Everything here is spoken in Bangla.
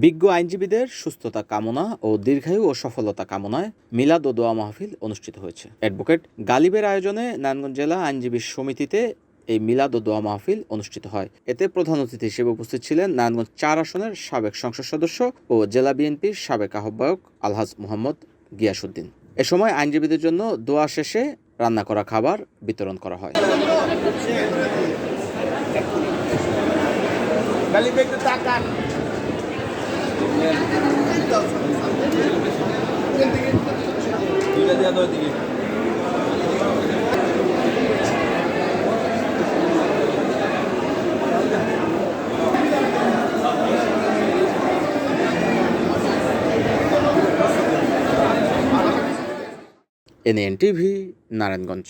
বিজ্ঞ আইনজীবীদের সুস্থতা কামনা ও দীর্ঘায়ু ও সফলতা কামনায় মিলাদ ও দোয়া মাহফিল অনুষ্ঠিত হয়েছে। অ্যাডভোকেট গালিবের আয়োজনে নারায়ণগঞ্জ জেলা আইনজীবী সমিতিতে এই মিলাদ ও দোয়া মাহফিল অনুষ্ঠিত হয়। এতে প্রধান অতিথি হিসেবে উপস্থিত ছিলেন নারায়ণগঞ্জ চার আসনের সাবেক সংসদ সদস্য ও জেলা বিএনপির সাবেক আহ্বায়ক আলহাজ মোহাম্মদ গিয়াসুদ্দিন এ সময় আইনজীবীদের জন্য দোয়া শেষে রান্না করা খাবার বিতরণ করা হয়। দুইটা দিয়া দাও দিকে এনএন টিভি নারায়ণগঞ্জ।